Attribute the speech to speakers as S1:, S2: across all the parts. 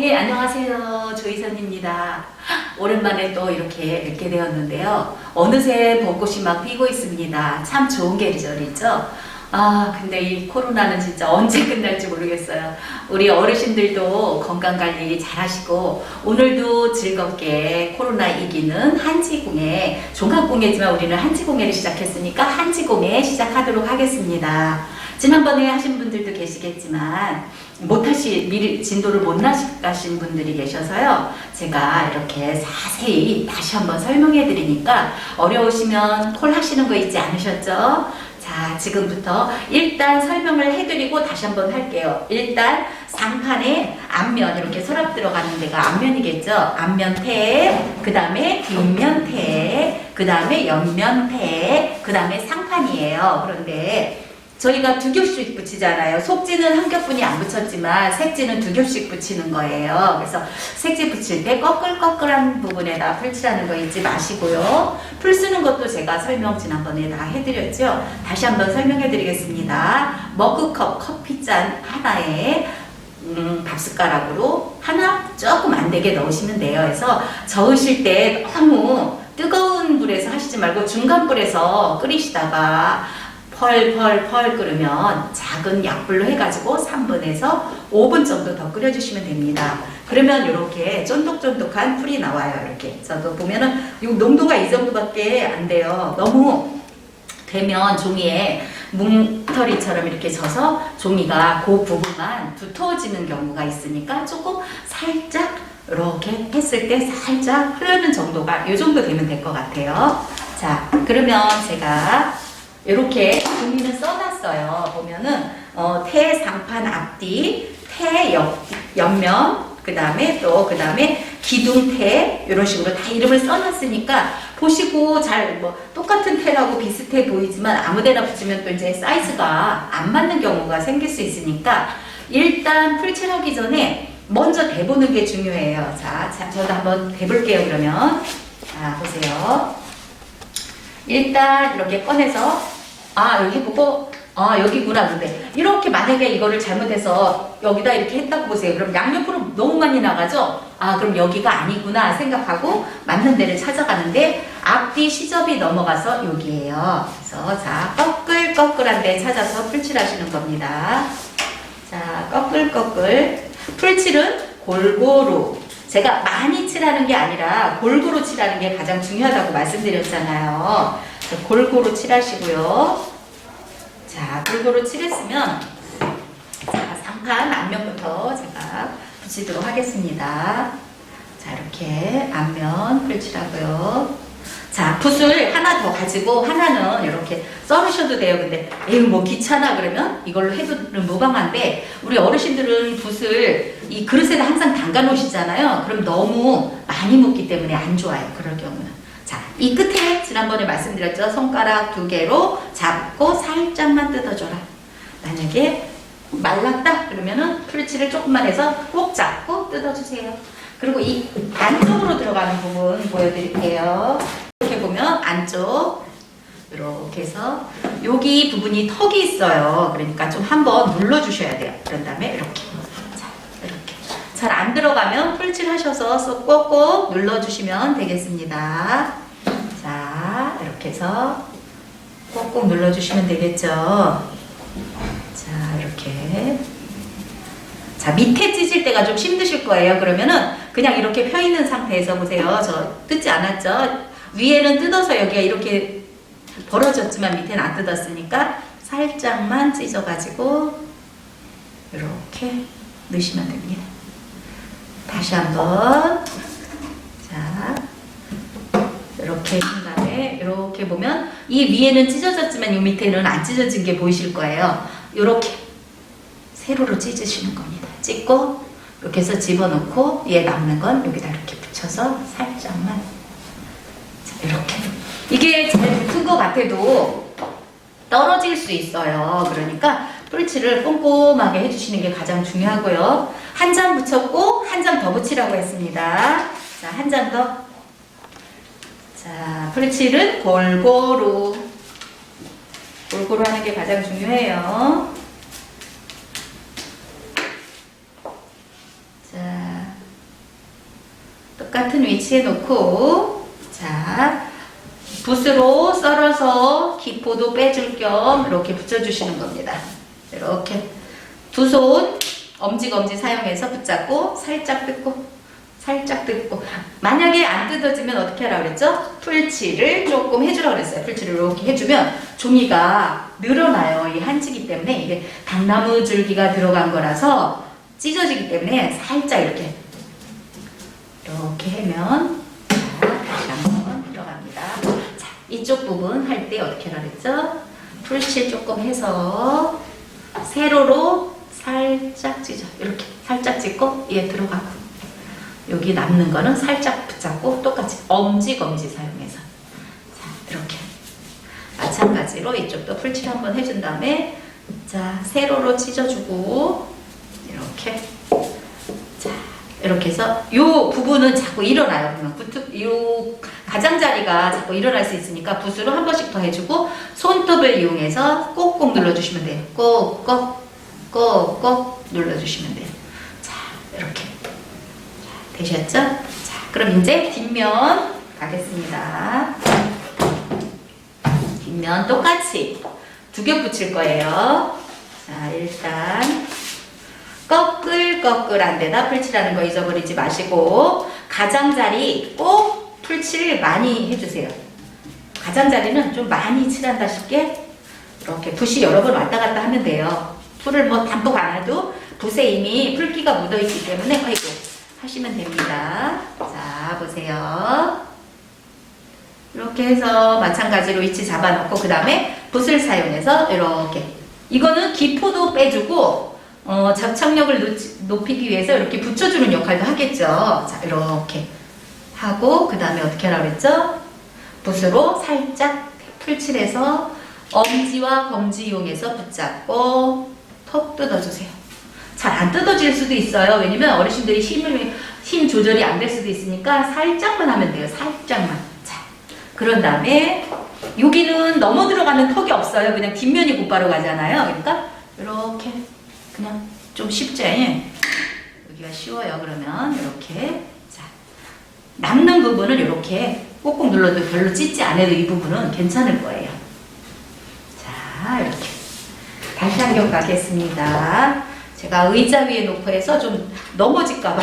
S1: 네, 안녕하세요. 조이선입니다. 오랜만에 또 이렇게 뵙게 되었는데요. 어느새 벚꽃이 막 피고 있습니다. 참 좋은 계절이죠. 아, 근데 이 코로나는 진짜 언제 끝날지 모르겠어요. 우리 어르신들도 건강 관리 잘 하시고, 오늘도 즐겁게 코로나 이기는 한지공예, 종합공예지만 우리는 한지공예를 시작했으니까 한지공예 시작하도록 하겠습니다. 지난번에 하신 분들도 계시겠지만, 못하시 미리 진도를 못 나가신 분들이 계셔서요. 제가 이렇게 자세히 다시 한번 설명해 드리니까 어려우시면 콜 하시는 거 있지 않으셨죠? 자, 지금부터 일단 설명을 해 드리고 다시 한번 할게요. 일단 상판에 앞면 이렇게 서랍 들어가는 데가 앞면이겠죠? 앞면 탭, 그 다음에 뒷면 탭, 그 다음에 옆면 탭, 그 다음에 상판이에요. 그런데 저희가 두 겹씩 붙이잖아요. 속지는 한 겹뿐이 안 붙였지만 색지는 두 겹씩 붙이는 거예요. 그래서 색지 붙일 때 꺼끌꺼끌한 부분에다 풀 칠하는 거 잊지 마시고요. 풀 쓰는 것도 제가 설명 지난번에 다 해드렸죠. 다시 한번 설명해 드리겠습니다. 머그컵 커피잔 하나에 음, 밥숟가락으로 하나 조금 안 되게 넣으시면 돼요. 그래서 저으실 때 너무 뜨거운 불에서 하시지 말고 중간 불에서 끓이시다가 펄펄펄 끓으면 작은 약불로 해가지고 3분에서 5분 정도 더 끓여주시면 됩니다. 그러면 이렇게 쫀득쫀득한 풀이 나와요. 이렇게. 저도 보면은 이 농도가 이 정도밖에 안 돼요. 너무 되면 종이에 뭉터리처럼 이렇게 져서 종이가 그 부분만 두터워지는 경우가 있으니까 조금 살짝 이렇게 했을 때 살짝 흐르는 정도가 이 정도 되면 될 것 같아요. 자, 그러면 제가 이렇게 종이는 써놨어요. 보면은 어, 태 상판 앞뒤, 태 옆, 옆면, 그 다음에 또 그 다음에 기둥태 이런 식으로 다 이름을 써놨으니까 보시고 잘 뭐 똑같은 태라고 비슷해 보이지만 아무데나 붙이면 또 이제 사이즈가 안 맞는 경우가 생길 수 있으니까 일단 풀칠하기 전에 먼저 대보는 게 중요해요. 자, 자 저도 한번 대볼게요. 그러면 자 보세요. 일단 이렇게 꺼내서 아 여기 해보고 아 여기구나 근데 이렇게 만약에 이거를 잘못해서 여기다 이렇게 했다고 보세요. 그럼 양옆으로 너무 많이 나가죠? 아 그럼 여기가 아니구나 생각하고 맞는 데를 찾아가는데 앞뒤 시접이 넘어가서 여기에요. 그래서 자 꺼끌꺼끌한 데 찾아서 풀칠하시는 겁니다. 자 꺼끌꺼끌. 풀칠은 골고루 제가 많이 칠하는 게 아니라 골고루 칠하는 게 가장 중요하다고 말씀드렸잖아요. 골고루 칠하시고요. 자, 골고루 칠했으면 자, 상판 앞면부터 제가 붙이도록 하겠습니다. 자, 이렇게 앞면 풀칠하고요. 자, 붓을 하나 더 가지고 하나는 이렇게 썰으셔도 돼요. 근데 에이 뭐 귀찮아 그러면 이걸로 해도 무방한데 우리 어르신들은 붓을 이 그릇에다 항상 담가 놓으시잖아요. 그럼 너무 많이 묻기 때문에 안 좋아요. 그럴 경우는. 자, 이 끝에 지난번에 말씀드렸죠. 손가락 두 개로 잡고 살짝만 뜯어줘라. 만약에 말랐다 그러면은 풀칠을 조금만 해서 꼭 잡고 뜯어주세요. 그리고 이 안쪽으로 들어가는 부분 보여드릴게요. 보면 안쪽 이렇게 해서 여기 부분이 턱이 있어요. 그러니까 좀 한번 눌러주셔야 돼요. 그런 다음에 이렇게 자 이렇게 잘 안 들어가면 풀칠 하셔서 쏙 꼭꼭 눌러주시면 되겠습니다. 자 이렇게 해서 꼭꼭 눌러주시면 되겠죠. 자 이렇게 자 밑에 찢을 때가 좀 힘드실 거예요. 그러면은 그냥 이렇게 펴 있는 상태에서 보세요. 저 뜯지 않았죠? 위에는 뜯어서 여기가 이렇게 벌어졌지만 밑에는 안 뜯었으니까 살짝만 찢어가지고 이렇게 넣으시면 됩니다. 다시 한번 자 이렇게 한 다음에 이렇게 보면 이 위에는 찢어졌지만 이 밑에는 안 찢어진 게 보이실 거예요. 이렇게 세로로 찢으시는 겁니다. 찢고 이렇게 해서 집어넣고 얘 남는 건 여기다 이렇게 붙여서 살짝만 자, 이렇게 이게 제일 붙은 것 같아도 떨어질 수 있어요. 그러니까 풀칠을 꼼꼼하게 해주시는 게 가장 중요하고요. 한 장 붙였고 한 장 더 붙이라고 했습니다. 자, 한 장 더. 자, 풀칠은 골고루 골고루 하는 게 가장 중요해요. 자, 똑같은 위치에 놓고 자 붓으로 썰어서 기포도 빼줄 겸 이렇게 붙여주시는 겁니다. 이렇게 두 손 엄지검지 사용해서 붙잡고 살짝 뜯고 살짝 뜯고 만약에 안 뜯어지면 어떻게 하라 그랬죠? 풀칠을 조금 해주라 그랬어요. 풀칠을 이렇게 해주면 종이가 늘어나요. 이 한치기 때문에 이게 당나무 줄기가 들어간 거라서 찢어지기 때문에 살짝 이렇게 이렇게 하면 자, 다시 한번 들어갑니다. 자, 이쪽 부분 할 때 어떻게 하라 그랬죠? 풀칠 조금 해서 세로로 살짝 찢어. 이렇게 살짝 찢고 얘 들어가고. 여기 남는 거는 살짝 붙잡고 똑같이 엄지 검지 사용해서. 자 이렇게. 마찬가지로 이쪽도 풀칠 한번 해준 다음에 자 세로로 찢어주고 이렇게. 자 이렇게 해서 요 부분은 자꾸 일어나요. 그러면 붓, 요 가장자리가 자꾸 일어날 수 있으니까 붓으로 한 번씩 더 해주고 손톱을 이용해서 꼭꼭 눌러주시면 돼요. 꼭꼭 꼭꼭 눌러주시면 돼요. 자 이렇게. 자, 되셨죠? 자 그럼 이제 뒷면 가겠습니다. 뒷면 똑같이 두 겹 붙일 거예요. 자 일단 꺼끌꺼끌한 데다 풀칠하는 거 잊어버리지 마시고 가장자리 꼭 풀칠 많이 해주세요. 가장자리는 좀 많이 칠한다 싶게 이렇게 붓이 여러 번 왔다 갔다 하면 돼요. 풀을 뭐 담뿍 안 해도 붓에 이미 풀기가 묻어있기 때문에 아이고 하시면 됩니다. 자 보세요. 이렇게 해서 마찬가지로 위치 잡아놓고 그 다음에 붓을 사용해서 이렇게 이거는 기포도 빼주고 어, 접착력을 높- 높이기 위해서 이렇게 붙여주는 역할도 하겠죠. 자, 이렇게 하고 그 다음에 어떻게 하라고 그랬죠? 붓으로 살짝 풀칠해서 엄지와 검지 이용해서 붙잡고 톡 뜯어주세요. 잘 안 뜯어질 수도 있어요. 왜냐면 어르신들이 힘을 힘 조절이 안 될 수도 있으니까 살짝만 하면 돼요. 살짝만. 자, 그런 다음에 여기는 넘어 들어가는 턱이 없어요. 그냥 뒷면이 곧바로 가잖아요. 그러니까 이렇게 그냥 좀? 예. 여기가 쉬워요. 그러면 이렇게 자 남는 부분은 이렇게 꼭꼭 눌러도 별로 찢지 않아도 이 부분은 괜찮을 거예요. 자 이렇게 다시 한 겹 가겠습니다. 제가 의자 위에 놓고 해서 좀 넘어질까봐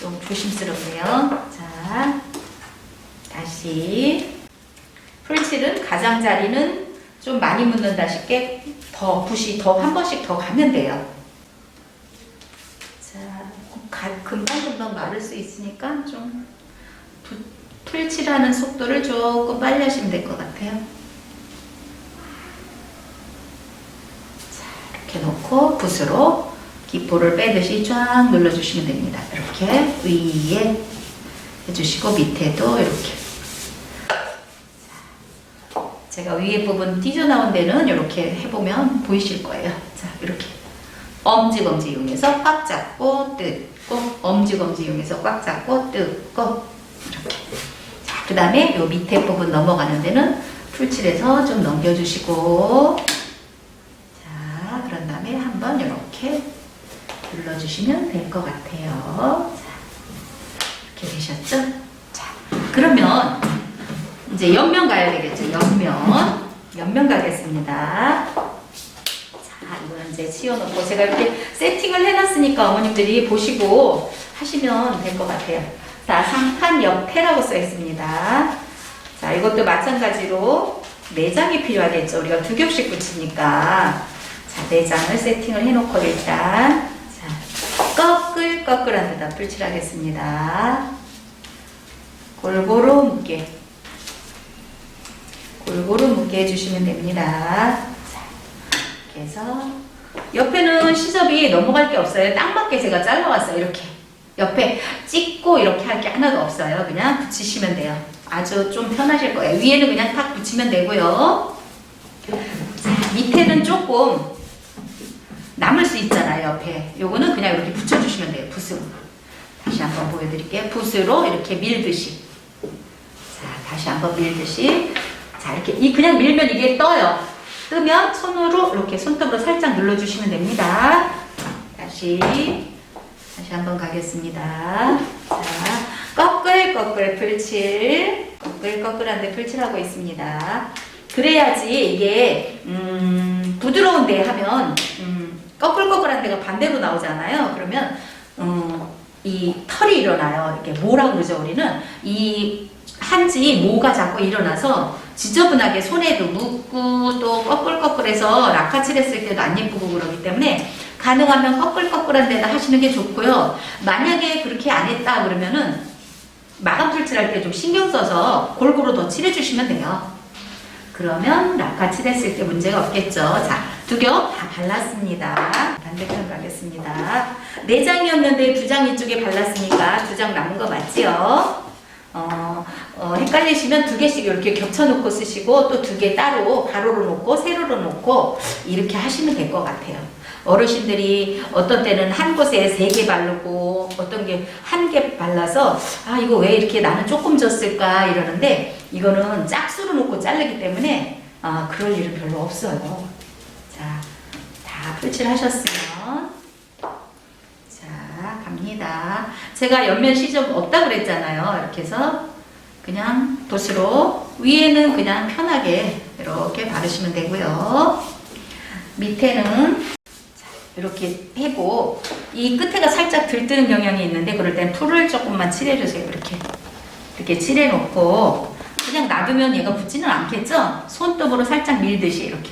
S1: 좀 조심스럽네요. 자 다시 풀칠은 가장자리는 좀 많이 묻는다 싶게 더 붓이 더 한 번씩 더 가면 돼요. 자, 가, 금방금방 마를 수 있으니까 좀 붓, 풀칠하는 속도를 조금 빨리 하시면 될 것 같아요. 자, 이렇게 놓고 붓으로 기포를 빼듯이 쫙 눌러주시면 됩니다. 이렇게 위에 해주시고 밑에도 이렇게 제가 위에 부분 찢어나온 데는 이렇게 해보면 보이실 거예요. 자, 이렇게 엄지검지 이용해서 꽉 잡고 뜯고 엄지검지 이용해서 꽉 잡고 뜯고 자, 그 다음에 요 밑에 부분 넘어가는 데는 풀칠해서 좀 넘겨주시고 자, 그런 다음에 한번 이렇게 눌러주시면 될 것 같아요. 자, 이렇게 되셨죠? 자, 그러면 이제 옆면 가야 되겠죠. 옆면. 옆면 가겠습니다. 자, 이거는 이제 치워놓고 제가 이렇게 세팅을 해놨으니까 어머님들이 보시고 하시면 될 것 같아요. 자, 상판 옆에라고 써 있습니다. 자, 이것도 마찬가지로 내장이 필요하겠죠. 우리가 두 겹씩 붙이니까. 자, 내장을 세팅을 해놓고 일단 자, 꺼끌 꺼끌한 데다 풀칠하겠습니다. 골고루 묶게. 골고루 묶게 해주시면 됩니다. 자, 이렇게 해서 옆에는 시접이 넘어갈 게 없어요. 딱 맞게 제가 잘라왔어요. 이렇게 옆에 찍고 이렇게 할 게 하나도 없어요. 그냥 붙이시면 돼요. 아주 좀 편하실 거예요. 위에는 그냥 탁 붙이면 되고요. 자, 밑에는 조금 남을 수 있잖아요. 옆에 요거는 그냥 이렇게 붙여주시면 돼요. 붓으로. 다시 한번 보여드릴게요. 붓으로 이렇게 밀듯이. 자, 다시 한번 밀듯이. 자, 이렇게 이 그냥 밀면 이게 떠요. 뜨면 손으로 이렇게 손톱으로 살짝 눌러주시면 됩니다. 다시 다시 한번 가겠습니다. 자, 꺼끌꺼끌 풀칠 꺼끌꺼끌한데 풀칠하고 있습니다. 그래야지 이게 음, 부드러운데 하면 음, 꺼끌꺼끌한 데가 반대로 나오잖아요. 그러면 음, 이 털이 일어나요. 이게 뭐라 그러죠 우리는 이 한지 모가 자꾸 일어나서 지저분하게 손에도 묻고 또 꺼끌꺼끌해서 라카칠했을 때도 안 예쁘고 그러기 때문에 가능하면 꺼끌꺼끌한 데다 하시는 게 좋고요. 만약에 그렇게 안 했다 그러면은 마감 풀칠할 때 좀 신경 써서 골고루 더 칠해주시면 돼요. 그러면 라카 칠했을 때 문제가 없겠죠. 자, 두 겹 다 발랐습니다. 반대편 가겠습니다. 네 장이었는데 두 장 이쪽에 발랐으니까 두 장 남은 거 맞지요? 어, 어, 헷갈리시면 두 개씩 이렇게 겹쳐놓고 쓰시고 또 두 개 따로 가로로 놓고 세로로 놓고 이렇게 하시면 될 것 같아요. 어르신들이 어떤 때는 한 곳에 세 개 바르고 어떤 게 한 개 발라서 아 이거 왜 이렇게 나는 조금 졌을까 이러는데 이거는 짝수로 놓고 자르기 때문에 아 그럴 일은 별로 없어요. 자, 다 풀칠하셨으면 자 갑니다. 제가 옆면 시접 없다 그랬잖아요. 이렇게 해서 그냥 붓으로 위에는 그냥 편하게 이렇게 바르시면 되고요. 밑에는 이렇게 해고 이 끝에가 살짝 들뜨는 경향이 있는데 그럴 땐 풀을 조금만 칠해주세요. 이렇게 이렇게 칠해놓고 그냥 놔두면 얘가 붙지는 않겠죠? 손톱으로 살짝 밀듯이 이렇게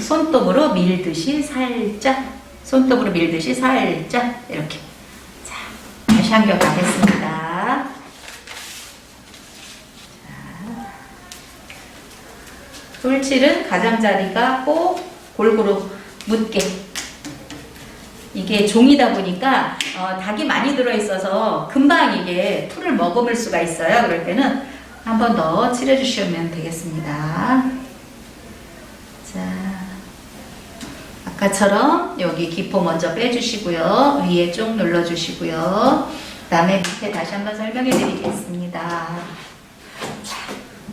S1: 손톱으로 밀듯이 살짝 손톱으로 밀듯이 살짝 이렇게 자 다시 한 겹 가겠습니다. 풀칠은 가장자리가 꼭 골고루 묻게 이게 종이다 보니까 어, 닭이 많이 들어있어서 금방 이게 풀을 머금을 수가 있어요. 그럴 때는 한 번 더 칠해주시면 되겠습니다. 자, 아까처럼 여기 기포 먼저 빼주시고요. 위에 쭉 눌러주시고요. 그 다음에 밑에 다시 한번 설명해 드리겠습니다. 자,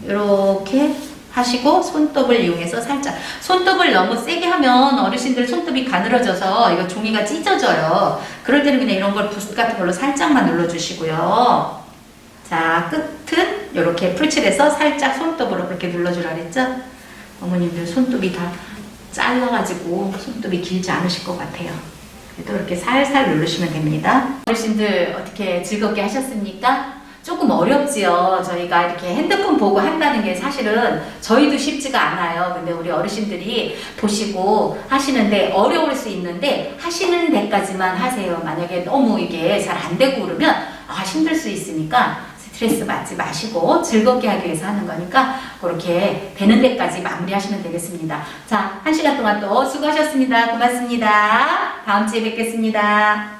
S1: 이렇게 하시고 손톱을 이용해서 살짝 손톱을 너무 세게 하면 어르신들 손톱이 가늘어져서 이거 종이가 찢어져요. 그럴 때는 그냥 이런 걸붓 같은 걸로 살짝만 눌러주시고요. 자 끝은 이렇게 풀칠해서 살짝 손톱으로 그렇게 눌러주라 그랬죠? 어머님들 손톱이 다 잘라가지고 손톱이 길지 않으실 것 같아요. 그래도 이렇게 살살 누르시면 됩니다. 어르신들 어떻게 즐겁게 하셨습니까? 조금 어렵지요. 저희가 이렇게 핸드폰 보고 한다는 게 사실은 저희도 쉽지가 않아요. 근데 우리 어르신들이 보시고 하시는데 어려울 수 있는데 하시는 데까지만 하세요. 만약에 너무 이게 잘 안 되고 그러면 아, 힘들 수 있으니까 스트레스 받지 마시고 즐겁게 하기 위해서 하는 거니까 그렇게 되는 데까지 마무리하시면 되겠습니다. 자, 한 시간 동안 또 수고하셨습니다. 고맙습니다. 다음 주에 뵙겠습니다.